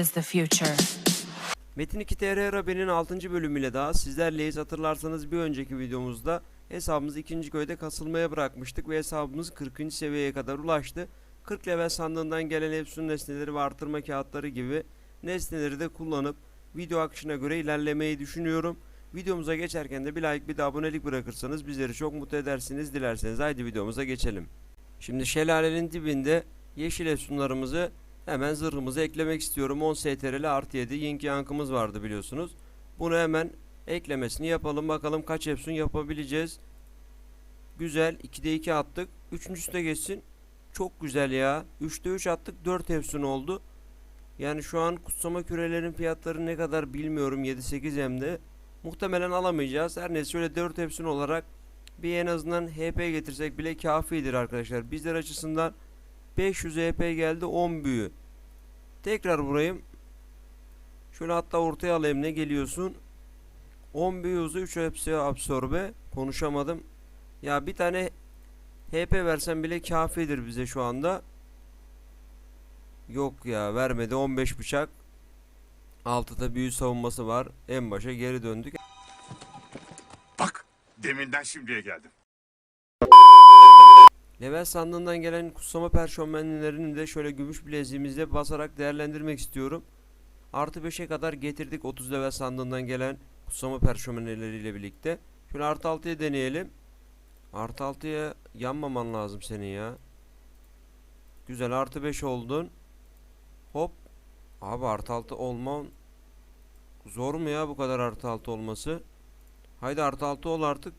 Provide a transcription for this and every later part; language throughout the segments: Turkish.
İs the future. Metin 2 TR Rabe'nin 6. bölümüyle daha sizlerleyiz. Hatırlarsanız bir önceki videomuzda hesabımızı 2. köyde kasılmaya bırakmıştık ve hesabımız 40. seviyeye kadar ulaştı. 40 level sandığından gelen Epson nesneleri ve artırma kağıtları gibi nesneleri de kullanıp video akışına göre ilerlemeyi düşünüyorum. Videomuza geçerken de bir like bir de abonelik bırakırsanız bizleri çok mutlu edersiniz. Dilerseniz haydi videomuza geçelim. Şimdi şelalenin dibinde yeşil efsunlarımızı hemen zırhımıza eklemek istiyorum. 10 STR'li artı 7 yink yankımız vardı biliyorsunuz. Bunu hemen eklemesini yapalım. Bakalım kaç efsun yapabileceğiz. Güzel. 2'de 2 attık. Üçüncüsü de geçsin. Çok güzel ya. 3'te 3 attık. 4 efsun oldu. Yani şu an kutsama kürelerin fiyatları ne kadar bilmiyorum. 7-8 hem. Muhtemelen alamayacağız. Her neyse şöyle 4 efsun olarak bir en azından HP getirsek bile kafidir arkadaşlar. Bizler açısından 500 HP geldi 10 büyü. Tekrar vurayım. Şöyle hatta ortaya alayım ne geliyorsun? 10 büyü hızı 3 hepsi absorbe. Konuşamadım. Ya bir tane HP versen bile kafidir bize şu anda. Yok ya vermedi 15 bıçak. Altıda büyü savunması var. En başa geri döndük. Bak, deminden şimdiye geldim. Level sandığından gelen kutsama perşembenlerini de şöyle gümüş bileziğimizle basarak değerlendirmek istiyorum. Artı 5'e kadar getirdik 30 level sandığından gelen kutsama perşembenleriyle birlikte. Şöyle artı 6'ya deneyelim. Artı 6'ya yanmaman lazım senin ya. Güzel artı 5 oldun. Hop. Abi artı 6 olman zor mu ya bu kadar artı 6 olması? Haydi artı 6 ol artık.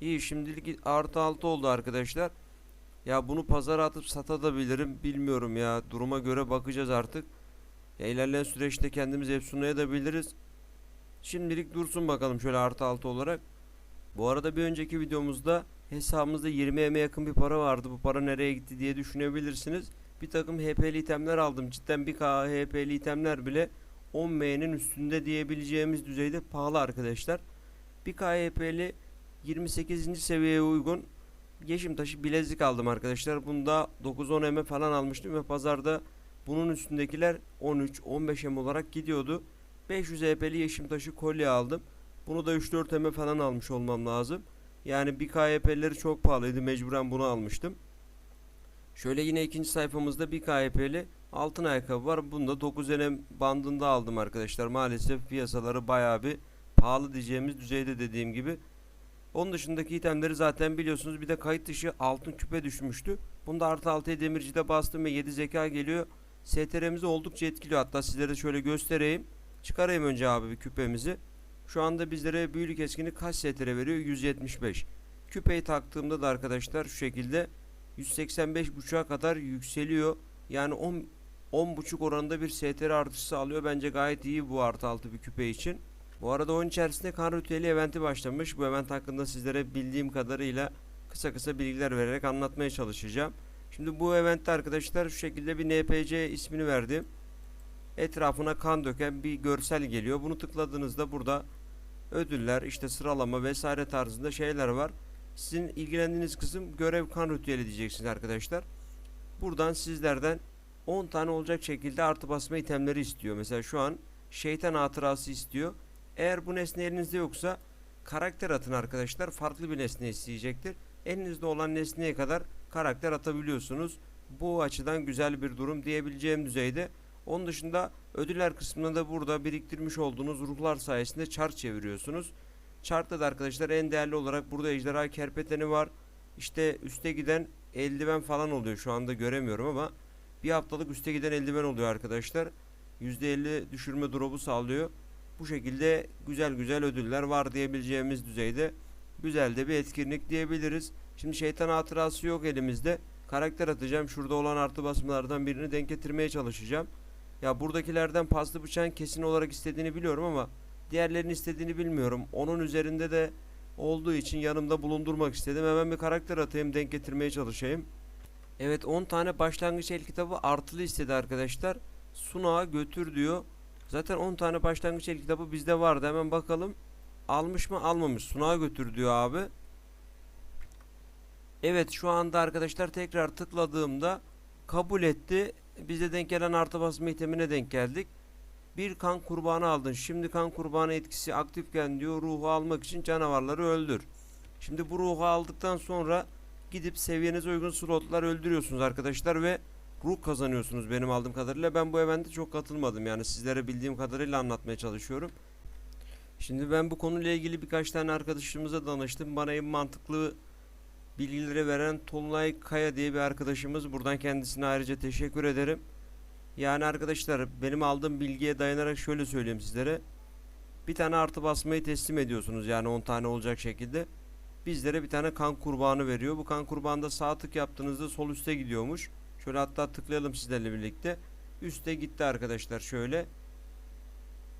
İyi şimdilik artı 6 oldu arkadaşlar. Ya bunu pazara atıp satabilirim bilmiyorum ya. Duruma göre bakacağız artık. Ya ilerleyen süreçte kendimiz efsunaya da biliriz. Şimdilik dursun bakalım şöyle artı altı olarak. Bu arada bir önceki videomuzda hesabımızda 20 eme yakın bir para vardı. Bu para nereye gitti diye düşünebilirsiniz. Bir takım HP'li itemler aldım. Cidden 1K HP'li itemler bile 10 M'nin üstünde diyebileceğimiz düzeyde pahalı arkadaşlar. 1K HP'li 28. seviyeye uygun Yeşim taşı bilezik aldım arkadaşlar. Bunda 9-10 M falan almıştım ve pazarda bunun üstündekiler 13-15 M olarak gidiyordu. 500 EP'li yeşim taşı kolye aldım. Bunu da 3-4 M falan almış olmam lazım. Yani bir KYP'leri çok pahalıydı. Mecburen bunu almıştım. Şöyle yine ikinci sayfamızda bir KYP'li altın ayakkabı var. Bunu da 9 M bandında aldım arkadaşlar. Maalesef piyasaları bayağı bir pahalı diyeceğimiz düzeyde dediğim gibi. Onun dışındaki itemleri zaten biliyorsunuz. Bir de kayıt dışı altın küpe düşmüştü. Bunda artı 6'ya demircide bastım ve 7 zeka geliyor. STR'mizi oldukça etkiliyor. Hatta sizlere de şöyle göstereyim. Çıkarayım önce abi bir küpemizi. Şu anda bizlere büyülük eskini kaç STR veriyor? 175. Küpeyi taktığımda da arkadaşlar şu şekilde 185 buçuğa kadar yükseliyor. Yani 10 10 buçuk oranında bir STR artışı alıyor. Bence gayet iyi bu artı altı bir küpe için. Bu arada oyun içerisinde kan ritüeli eventi başlamış. Bu event hakkında sizlere bildiğim kadarıyla kısa kısa bilgiler vererek anlatmaya çalışacağım. Şimdi bu eventte arkadaşlar şu şekilde bir NPC ismini verdim. Etrafına kan döken bir görsel geliyor. Bunu tıkladığınızda burada ödüller, işte sıralama vesaire tarzında şeyler var. Sizin ilgilendiğiniz kısım görev kan ritüeli diyeceksiniz arkadaşlar. Buradan sizlerden 10 tane olacak şekilde artı basma itemleri istiyor. Mesela şu an şeytan hatırası istiyor. Eğer bu nesne elinizde yoksa karakter atın arkadaşlar. Farklı bir nesne isteyecektir. Elinizde olan nesneye kadar karakter atabiliyorsunuz. Bu açıdan güzel bir durum diyebileceğim düzeyde. Onun dışında ödüller kısmında da burada biriktirmiş olduğunuz ruhlar sayesinde çark çeviriyorsunuz. Çarkta da arkadaşlar en değerli olarak burada ejderha kerpeteni var. İşte üste giden eldiven falan oluyor. Şu anda göremiyorum ama bir haftalık üste giden eldiven oluyor arkadaşlar. %50 düşürme drop'u sağlıyor. Bu şekilde güzel güzel ödüller var diyebileceğimiz düzeyde güzel de bir etkinlik diyebiliriz. Şimdi şeytan hatırası yok elimizde. Karakter atacağım. Şurada olan artı basmalardan birini denk getirmeye çalışacağım. Ya buradakilerden paslı bıçağın kesin olarak istediğini biliyorum ama diğerlerinin istediğini bilmiyorum. Onun üzerinde de olduğu için yanımda bulundurmak istedim. Hemen bir karakter atayım denk getirmeye çalışayım. Evet 10 tane başlangıç el kitabı artılı istedi arkadaşlar. Sunağa götür diyor. Zaten 10 tane başlangıç el kitabı bizde vardı. Hemen bakalım. Almış mı? Almamış. Sunağa götür diyor abi. Evet şu anda arkadaşlar tekrar tıkladığımda kabul etti. bize denk gelen artı basma itemine denk geldik. Bir kan kurbanı aldın. Şimdi kan kurbanı etkisi aktifken diyor ruhu almak için canavarları öldür. Şimdi bu ruhu aldıktan sonra gidip seviyenize uygun slotlar öldürüyorsunuz arkadaşlar ve ruh kazanıyorsunuz benim aldığım kadarıyla. Ben bu evente çok katılmadım yani sizlere bildiğim kadarıyla anlatmaya çalışıyorum. Şimdi ben bu konuyla ilgili birkaç tane arkadaşımıza danıştım. Bana en mantıklı bilgileri veren Tolunay Kaya diye bir arkadaşımız. Buradan kendisine ayrıca teşekkür ederim. Yani arkadaşlar benim aldığım bilgiye dayanarak şöyle söyleyeyim sizlere. Bir tane artı basmayı teslim ediyorsunuz yani 10 tane olacak şekilde. Bizlere bir tane kan kurbanı veriyor. Bu kan kurbanında sağ tık yaptığınızda sol üste gidiyormuş. Şöyle hatta tıklayalım sizlerle birlikte. Üste gitti arkadaşlar şöyle.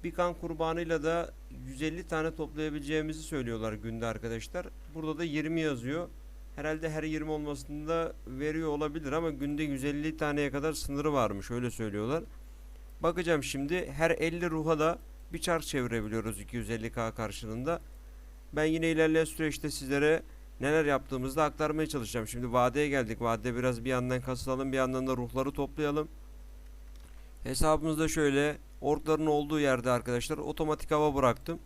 Bir kan kurbanıyla da 150 tane toplayabileceğimizi söylüyorlar günde arkadaşlar. Burada da 20 yazıyor. Herhalde her 20 olmasında veriyor olabilir ama günde 150 taneye kadar sınırı varmış öyle söylüyorlar. Bakacağım şimdi her 50 ruha da bir çark çevirebiliyoruz 250k karşılığında. Ben yine ilerleyen süreçte sizlere neler yaptığımızı da aktarmaya çalışacağım. Şimdi vadeye geldik. Vadede biraz bir yandan kasılalım bir yandan da ruhları toplayalım. Hesabımızda şöyle orkların olduğu yerde arkadaşlar otomatik hava bıraktım.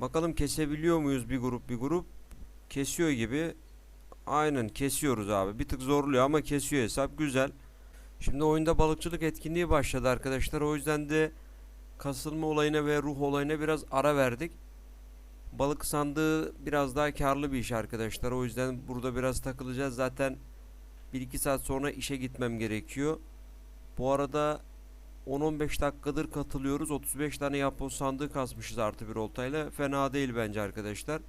Bakalım kesebiliyor muyuz bir grup bir grup. Kesiyor gibi. Aynen kesiyoruz abi. Bir tık zorluyor ama kesiyor hesap. Güzel. Şimdi oyunda balıkçılık etkinliği başladı arkadaşlar. O yüzden de kasılma olayına ve ruh olayına biraz ara verdik. Balık sandığı biraz daha karlı bir iş arkadaşlar. O yüzden burada biraz takılacağız. Zaten 1-2 saat sonra işe gitmem gerekiyor. Bu arada 10-15 dakikadır katılıyoruz. 35 tane yapboz sandığı kasmışız artı bir oltayla. Fena değil bence arkadaşlar.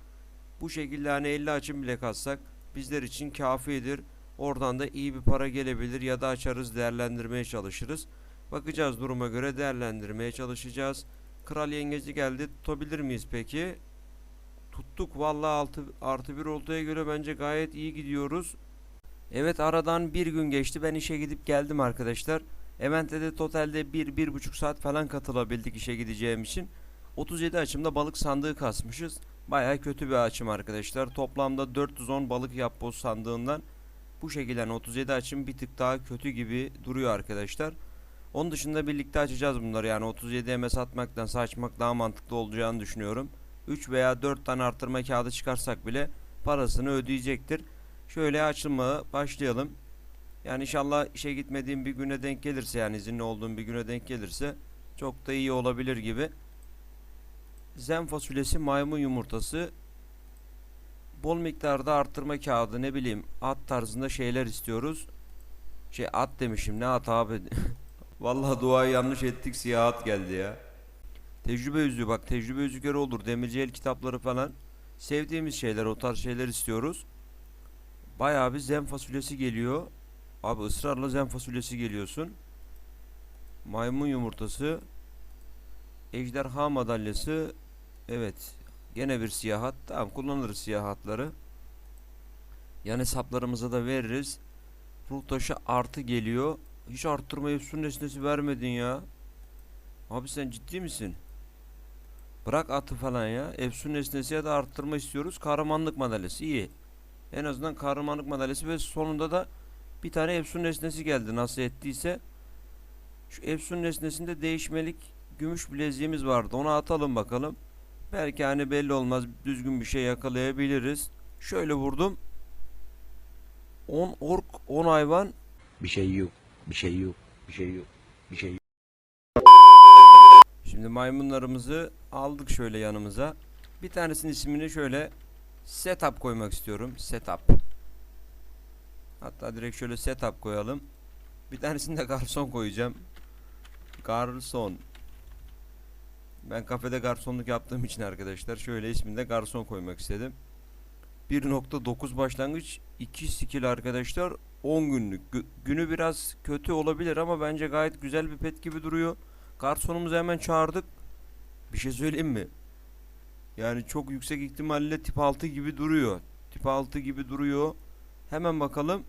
Bu şekilde hani 50 açım bile kassak bizler için kafidir. Oradan da iyi bir para gelebilir ya da açarız değerlendirmeye çalışırız. Bakacağız duruma göre değerlendirmeye çalışacağız. Kral yengeci geldi. Tutabilir miyiz peki? Tuttuk. Vallahi altı, artı bir oltaya göre bence gayet iyi gidiyoruz. Evet aradan bir gün geçti. Ben işe gidip geldim arkadaşlar. Event'e de totalde 1-1,5 saat falan katılabildik işe gideceğim için. 37 açımda balık sandığı kasmışız. Baya kötü bir açım arkadaşlar. Toplamda 410 balık yapboz sandığından bu şekilde yani 37 açım bir tık daha kötü gibi duruyor arkadaşlar. Onun dışında birlikte açacağız bunları yani 37 MS atmaktan açmak daha mantıklı olacağını düşünüyorum. 3 veya 4 tane arttırma kağıdı çıkarsak bile parasını ödeyecektir. Şöyle açılmaya başlayalım. Yani inşallah işe gitmediğim bir güne denk gelirse yani izinli olduğum bir güne denk gelirse çok da iyi olabilir gibi. Zen fasulyesi maymun yumurtası bol miktarda arttırma kağıdı ne bileyim at tarzında şeyler istiyoruz. Şey at demişim ne at abi. Vallahi duayı yanlış ettik siyah at geldi ya. Tecrübe yüzüğü bak tecrübe yüzükleri olur demirci el kitapları falan. Sevdiğimiz şeyler o tarz şeyler istiyoruz. Bayağı bir zen fasulyesi geliyor. Abi ısrarla zen fasulyesi geliyorsun. Maymun yumurtası. Ejderha madalyası. Evet. Gene bir siyah hat. Tamam kullanırız siyah hatları. Yan hesaplarımıza da veririz. Ruh taşı artı geliyor. Hiç arttırma efsun nesnesi vermedin ya. Abi sen ciddi misin? Bırak atı falan ya. Efsun nesnesi ya da arttırma istiyoruz. Kahramanlık madalyası iyi. En azından kahramanlık madalyası ve sonunda da bir tane Efsun nesnesi geldi nasıl ettiyse. Şu Efsun nesnesinde değişmelik gümüş bileziğimiz vardı. Onu atalım bakalım. Belki hani belli olmaz düzgün bir şey yakalayabiliriz. Şöyle vurdum. 10 ork 10 hayvan. Bir şey yok. Bir şey yok. Bir şey yok. Bir şey yok. Şimdi maymunlarımızı aldık şöyle yanımıza. Bir tanesinin ismini şöyle setup koymak istiyorum. Setup. Hatta direkt şöyle setup koyalım. Bir tanesini de garson koyacağım. Garson. Ben kafede garsonluk yaptığım için arkadaşlar şöyle ismini de garson koymak istedim. 1.9 başlangıç 2 skill arkadaşlar 10 günlük. Gü- günü biraz kötü olabilir ama bence gayet güzel bir pet gibi duruyor. Garsonumuzu hemen çağırdık. Bir şey söyleyeyim mi? Yani çok yüksek ihtimalle tip 6 gibi duruyor. Tip 6 gibi duruyor. Hemen bakalım.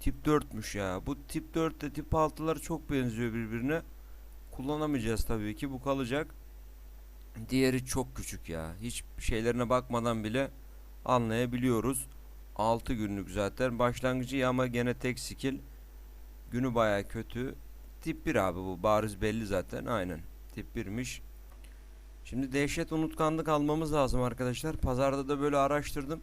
Tip 4'müş ya. Bu tip 4 ile tip 6'lar çok benziyor birbirine. Kullanamayacağız tabii ki. Bu kalacak. Diğeri çok küçük ya. Hiç şeylerine bakmadan bile anlayabiliyoruz. 6 günlük zaten. Başlangıcı ama gene tek skill. Günü baya kötü. Tip 1 abi bu. Bariz belli zaten. Aynen. Tip 1'miş. Şimdi dehşet unutkanlık almamız lazım arkadaşlar. Pazarda da böyle araştırdım.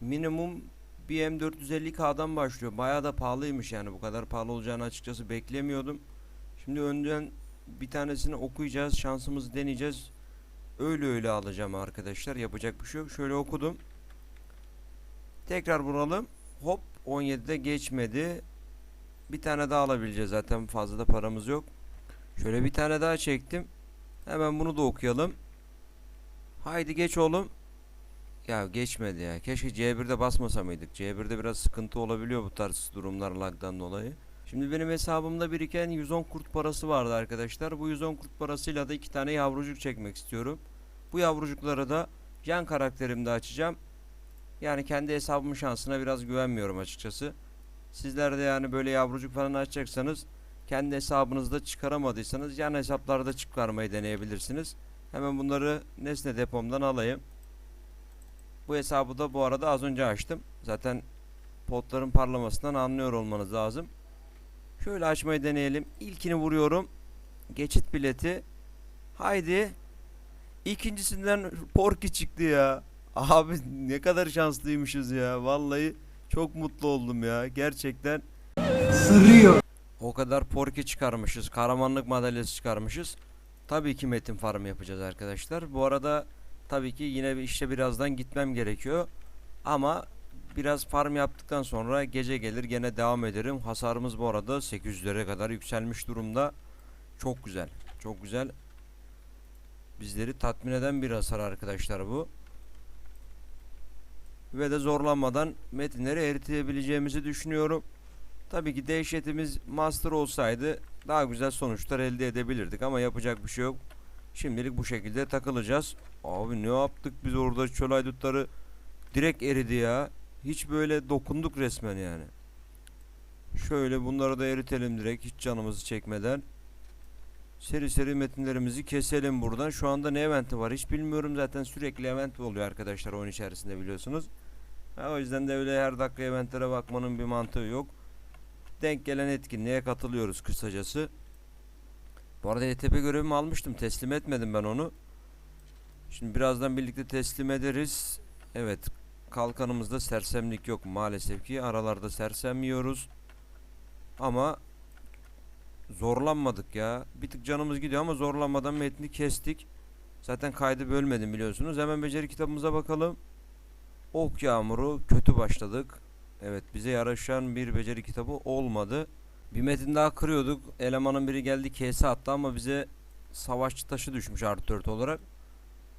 Minimum bir M450K'dan başlıyor. Baya da pahalıymış yani. Bu kadar pahalı olacağını açıkçası beklemiyordum. Şimdi önden bir tanesini okuyacağız. Şansımızı deneyeceğiz. Öyle öyle alacağım arkadaşlar. Yapacak bir şey yok. Şöyle okudum. Tekrar vuralım. Hop 17'de geçmedi. Bir tane daha alabileceğiz zaten fazla da paramız yok. Şöyle bir tane daha çektim. Hemen bunu da okuyalım. Haydi geç oğlum. Ya geçmedi ya. Keşke C1'de basmasa mıydık? C1'de biraz sıkıntı olabiliyor bu tarz durumlar lagdan dolayı. Şimdi benim hesabımda biriken 110 kurt parası vardı arkadaşlar. Bu 110 kurt parasıyla da iki tane yavrucuk çekmek istiyorum. Bu yavrucukları da yan karakterimde açacağım. Yani kendi hesabımın şansına biraz güvenmiyorum açıkçası. Sizler de yani böyle yavrucuk falan açacaksanız kendi hesabınızda çıkaramadıysanız yan hesaplarda çıkarmayı deneyebilirsiniz. Hemen bunları nesne depomdan alayım. Bu hesabı da bu arada az önce açtım. Zaten potların parlamasından anlıyor olmanız lazım. Şöyle açmayı deneyelim. İlkini vuruyorum. Geçit bileti. Haydi. İkincisinden Porky çıktı ya. Abi ne kadar şanslıymışız ya. Vallahi çok mutlu oldum ya. Gerçekten. O kadar Porky çıkarmışız. Kahramanlık madalyası çıkarmışız. Tabii ki metin farm yapacağız arkadaşlar. Bu arada tabii ki yine işte birazdan gitmem gerekiyor. Ama biraz farm yaptıktan sonra gece gelir gene devam ederim. Hasarımız bu arada 800'lere kadar yükselmiş durumda. Çok güzel. Çok güzel. Bizleri tatmin eden bir hasar arkadaşlar bu. Ve de zorlanmadan metinleri eritebileceğimizi düşünüyorum. Tabii ki dehşetimiz master olsaydı daha güzel sonuçlar elde edebilirdik ama yapacak bir şey yok. Şimdilik bu şekilde takılacağız. Abi ne yaptık biz orada çöl haydutları direkt eridi ya. Hiç böyle dokunduk resmen yani. Şöyle bunları da eritelim direkt hiç canımızı çekmeden. Seri seri metinlerimizi keselim buradan. Şu anda ne eventi var hiç bilmiyorum zaten sürekli event oluyor arkadaşlar oyun içerisinde biliyorsunuz. Ha, o yüzden de öyle her dakika eventlere bakmanın bir mantığı yok. Denk gelen etkinliğe katılıyoruz kısacası. Bu arada ETP görevimi almıştım teslim etmedim ben onu. Şimdi birazdan birlikte teslim ederiz. Evet kalkanımızda sersemlik yok maalesef ki aralarda sersem yiyoruz. Ama zorlanmadık ya. Bir tık canımız gidiyor ama zorlanmadan metni kestik. Zaten kaydı bölmedim biliyorsunuz. Hemen beceri kitabımıza bakalım. Ok yağmuru kötü başladık. Evet bize yaraşan bir beceri kitabı olmadı. Bir metin daha kırıyorduk. Elemanın biri geldi kese attı ama bize savaşçı taşı düşmüş artı 4 olarak.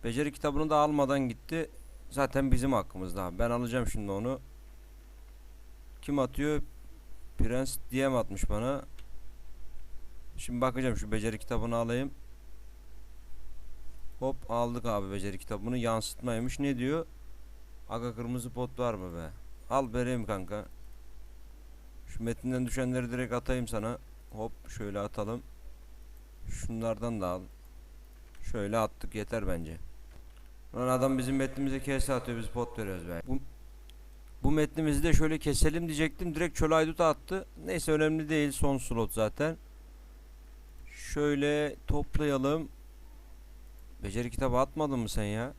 Beceri kitabını da almadan gitti. Zaten bizim hakkımızda. Ben alacağım şimdi onu. Kim atıyor? Prens mi atmış bana? Şimdi bakacağım şu beceri kitabını alayım. Hop aldık abi beceri kitabını. Yansıtmaymış. Ne diyor? Aga kırmızı pot var mı be? Al vereyim kanka. Şu metinden düşenleri direkt atayım sana. Hop şöyle atalım. Şunlardan da al. Şöyle attık yeter bence. Lan adam bizim metnimize kese atıyor biz pot veriyoruz be. Bu, bu metnimizi de şöyle keselim diyecektim. Direkt çöl ayduta attı. Neyse önemli değil son slot zaten. Şöyle toplayalım. Beceri kitabı atmadın mı sen ya?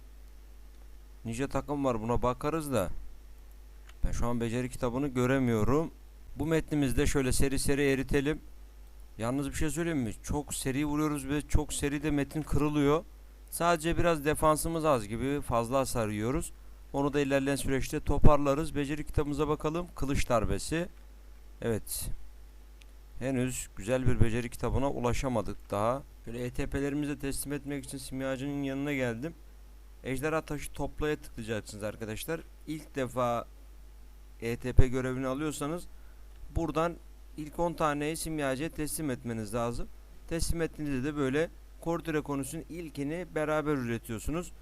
Nice takım var buna bakarız da. Ben şu an beceri kitabını göremiyorum. Bu metnimizde şöyle seri seri eritelim. Yalnız bir şey söyleyeyim mi? Çok seri vuruyoruz ve çok seri de metin kırılıyor. Sadece biraz defansımız az gibi fazla hasar yiyoruz. Onu da ilerleyen süreçte toparlarız. Beceri kitabımıza bakalım. Kılıç darbesi. Evet. Henüz güzel bir beceri kitabına ulaşamadık daha. Böyle ETP'lerimizi teslim etmek için simyacının yanına geldim. Ejderha taşı toplaya tıklayacaksınız arkadaşlar. İlk defa ETP görevini alıyorsanız buradan ilk 10 taneyi simyacıya teslim etmeniz lazım. Teslim ettiğinizde de böyle Cordura konusunun ilkini beraber üretiyorsunuz.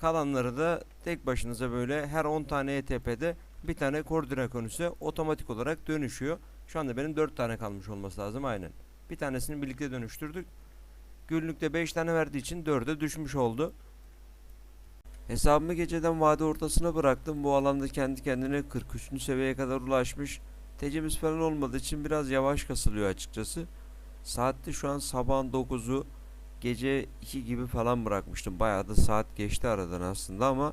Kalanları da tek başınıza böyle her 10 tane ETP'de bir tane Cordura konusu otomatik olarak dönüşüyor. Şu anda benim 4 tane kalmış olması lazım aynen. Bir tanesini birlikte dönüştürdük. Günlükte 5 tane verdiği için 4'e düşmüş oldu. Hesabımı geceden vade ortasına bıraktım. Bu alanda kendi kendine 43. seviyeye kadar ulaşmış. Tecemiz falan olmadığı için biraz yavaş kasılıyor açıkçası. Saatte şu an sabahın 9'u gece 2 gibi falan bırakmıştım. Bayağı da saat geçti aradan aslında ama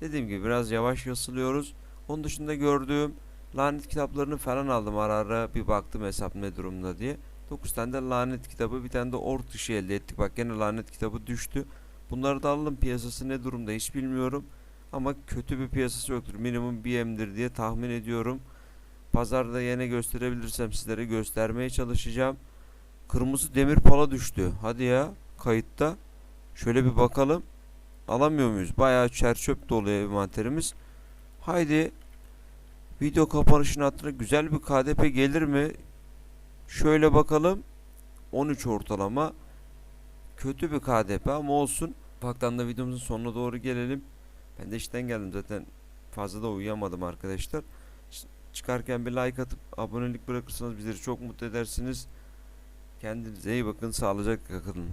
dediğim gibi biraz yavaş kasılıyoruz. Onun dışında gördüğüm lanet kitaplarını falan aldım ara ara bir baktım hesap ne durumda diye. 9 tane de lanet kitabı bir tane de ork dışı elde ettik. Bak gene lanet kitabı düştü. Bunları da aldım piyasası ne durumda hiç bilmiyorum. Ama kötü bir piyasası yoktur. Minimum BM'dir diye tahmin ediyorum. Pazarda yine gösterebilirsem sizlere göstermeye çalışacağım. Kırmızı demir pala düştü. Hadi ya kayıtta. Şöyle bir bakalım. Alamıyor muyuz? Bayağı çerçöp dolu envanterimiz. Haydi video kapanışının hatırına güzel bir KDP gelir mi? Şöyle bakalım. 13 ortalama. Kötü bir KDP ama olsun. Ufaktan da videomuzun sonuna doğru gelelim. Ben de işten geldim zaten. Fazla da uyuyamadım arkadaşlar. Çıkarken bir like atıp abonelik bırakırsanız bizleri çok mutlu edersiniz. Kendinize iyi bakın. Sağlıcakla kalın.